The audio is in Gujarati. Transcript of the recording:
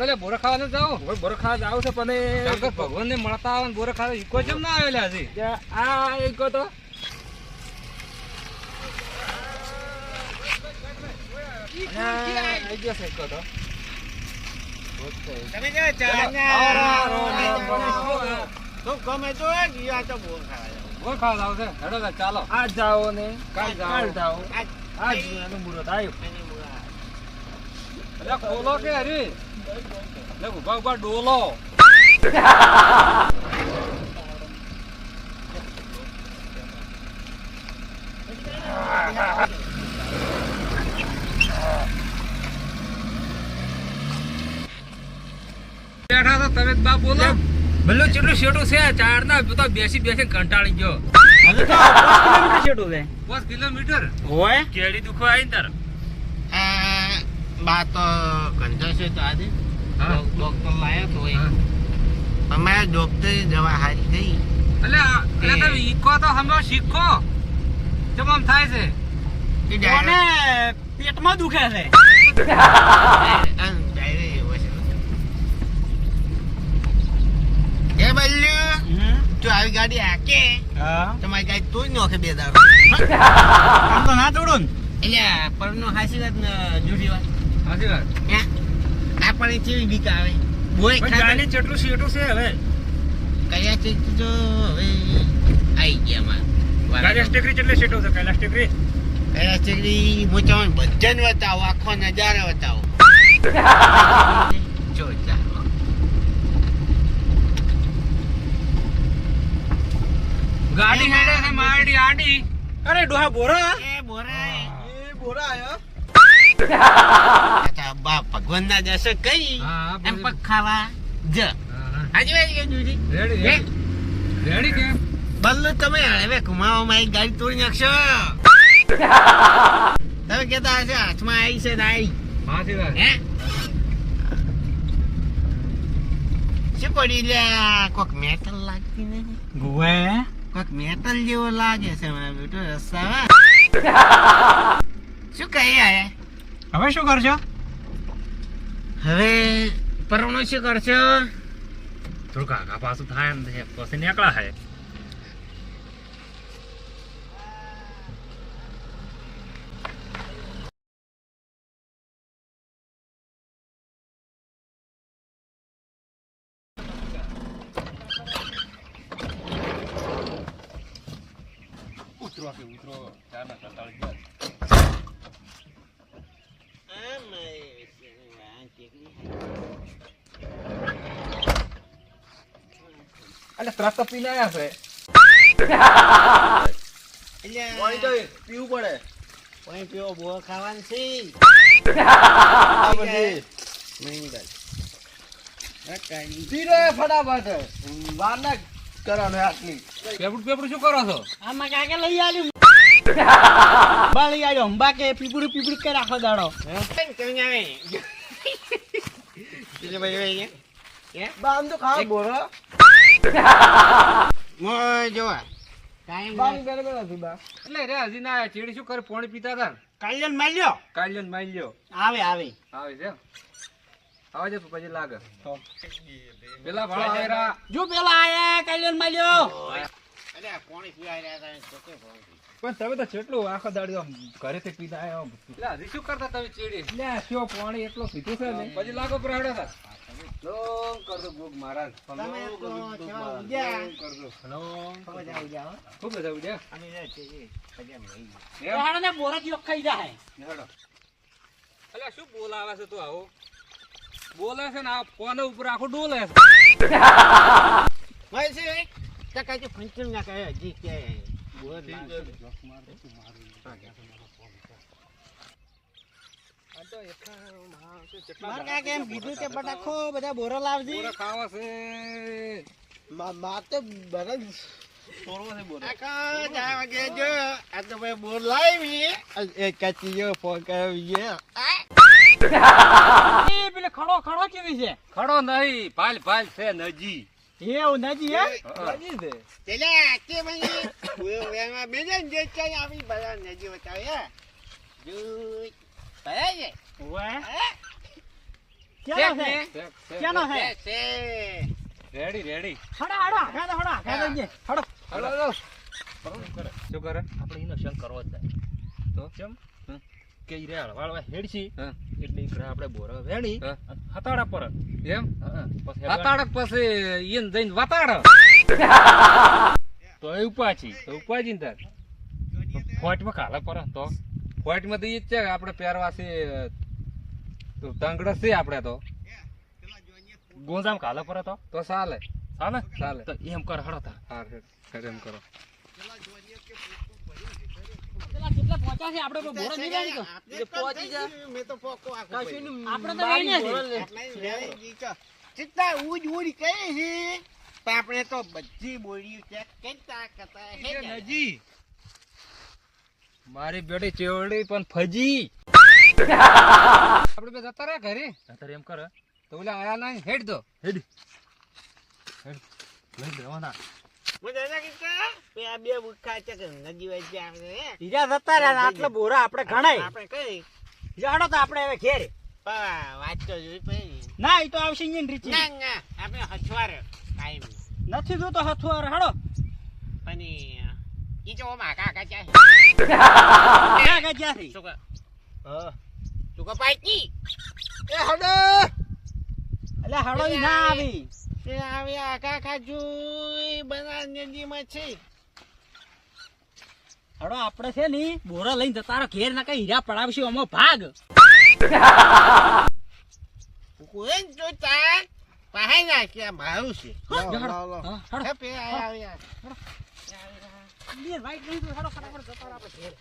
લે બોરા ખાવા જાવ હવે બોરા ખાવા જાવ છે પણ ભગવાન ને મળતા આવે ને બોરા ખાવા ઈકો જેમ ના આવેલા હજી? આ ઈકો તો. આઈ ગયો છે એક તો. તમે જો ચા તો ગમે તો એ ગયા તો બોલ ખાવા બોર ખાવા જાવ છે? હડો લે ચાલો. આ જાઓ ને. કાલ જાઓ. આજ મુહૂર્ત આવ્યો એટલે ખોલો કે હરી? લે ઊભા ઊભા ડોલો. બેઠા તો તમે જ બા બોલો. ભલે ચેટલું શેટું છે? ચાર ના તો બેસી બેસી કંટાળી ગયો. પાંચ કિલોમીટર હોય? કેડી દુખો આવી તાર? બા તો છે તો આજે. ડોક્ટર લાયા તો એ. અમારા ડોક્ટરે દવા હારી થઈ. એટલે એટલે તમે ઈકો તો હમણાં શીખો. કેમ આમ થાય છે? પેટમાં દુખે છે? એ બલ્લુ તું આવી ગાડી હાકે તમારી ગાડી તું જ નોખે બે દાડો. તો ના તોડો ને. એટલે પરનો હાસી વાત જુઠી વાત. સાચી વાત. હે? આ પણ કેવી બીક આવે? બોય પણ ગાડી ચેટલું છે હવે. કયા ચીજ તો હવે આઈ ગયા માં કૈલાસ ટેકરી ચેટલી શેટું છે કૈલાસ ટેકરી કયા ચીકડી મોચામાં બધાને બતાવો આખો નજારો બતાવો. જો જા. ગાડી હેડે છે આડી. અરે ડોહા બોરા? એ બોરા એ બોરા આયો. અચ્છા ભગવાન ના દર્શન કરી. એમ પગ ખાવા જ. આજુ બાજુ જુદી રેડી હે? રેડી. રેડી કે બલ્લુ તમે હવે ઘુમાવો મારી ગાડી તોડી નાખશો. તમે કેતા હશે હાથમાં આવી છે ને આવી. સાચી વાત. હે? શું પડી લે? કોક મેટલ લાગતી નથી? ગુવે કોક મેટલ જેવો લાગે છે મારા બેટો રસ્તા શું કહી આયા હવે શું કરશો? હવે પરણો શું કરશો? થોડું કાકા પાછું થાય એમ છે. પછી નીકળા હે ઉતરો કે ઉતરો. ચાર ના કંટાળી ગયા એટલે ત્રાસ તો પીને આયા છે પીવું પડે. પાણી પીવો બો ખાવાનું છે. ફટાફટ વાર ના કરવાનું આટલી. પેપડું પેપડું શું કરો છો? આમાં કાકે લઈ આવ્યું આવ્યો અંબા કે પીપળું પીપળું કે રાખો દાડો. બામ તો ખાવા બોરો હજી ના. ચીડી શું કરે પાણી પીતા હતા કાલ્યન માલ્યો કાલ્યો માઈ લ્યો આવે આવે આવે છે આવે છે પછી લાગે પેલા ભાડા જો પેલા આયા કાલ્યન માલ્યો અલ્યા પાણી તમે તો કેટલું આખો દાડી આમ ઘરેથી પીધા આયા આમ. એટલે શું કરતા તમે ચીડી? લે શું પાણી એટલો પીધું છે ને પછી લાગો પ્રાડો હતા. લોમ કરજો ભોગ મહારાજ તમે તો. લોમ કરજો લોમ ખબર છે, ખૂબ બધા ઉડ્યા અમે જાય છે? હાડો ને બોરા ખાઈ જાય. હેડો અલ્યા શું બોલાવે છે તું આવો? બોલે છે ને આ ફોન ઉપર આખું ડોલે છે. ભાઈ છે, તો કાંઈ પંચમ ના કહે હજી કે બોર લાગશે. મારે કાકે એમ કીધું કે બટાખો બધા બોરા લાવજી. બોરા ખાવા છે. આખા દા વાગે જો, આ તો ભાઈ બોર લાવી. આ એક કાચીયો ફોન કર્યો એ પેલે ખડો ખડો કેવી છે? ખડો નહીં ભાલ ભાલ છે નજી. એવું નથી હે? પેલા કે ભાઈ, ઉયો વેણમાં જે ચાય આવી બધા નજી બતાવે, હે. જો, ભરાય છે. છે રેડી રેડી. હડો હડો હડો હડો શું કરે? આપણે એનો શંક કરવો જ તો? કેમ. કે ઈ રે હળવાળવા હેડશી. એટલે ઈકડે આપણે બોર વેણી. હતાડા પર. એમ? હા, પછી ઈન જઈને વતાડ તો એ ઉપાચી તો ઉપાજી તાર. ફોટમાં કાલે પર તો. ફોટમાં માં તો ઈ જ છે આપણે પહેરવા છે તંગડસ છે આપણે તો. ગોંજામ કાલે પર તો. તો ચાલે. ચાલે? ચાલે. તો એમ કર હડો તાર. હા એમ કરો. છે આપણે તો બોરો નહીં જાય તો? એ પહોંચી જા મે તો પોકો આખો. આપણે તો લઈને છે. ચિત્તા ઉજ ઉજ કહે છે. પણ આપણે તો બધી બોલી ચેક કરતા કરતા હે નજી. મારી બેટી ચેવડી પણ ફજી. આપણે બે જતા રહ્યા ઘરે. જતા એમ કર. તો ઓલા આયા નહીં હેડ દો. હેડ. હેડ. લઈ કીધા, બે આ છે કે નદી વચ્ચે આવે બીજા જતા રહ્યા આટલા બોરા આપણે ગણાય આપણે કઈ? બીજા તો આપણે હવે ઘેરે. પણ વાત તો જોઈ પડી. ના એ તો આવશે અહીંયા રીચી ના ના આપણે હથવારે કાયમ. નથી જોતો હડો પણ ઈ- કાકા પાકી? એ હડો એટલે હડો ના આવી. એ આવે આ કાકા બનાસ નદીમાં છે. હડો આપણે છે ને બોરા લઈને જતા ઘેર ના કઈ હીરા પડાવશું અમો ભાગ. કોઈ જો તાર પાહે નાખ્યા મારું છે. હડો. પે. બે નહીં તો હડો ફટાફટ જતા આપણે ઘેર.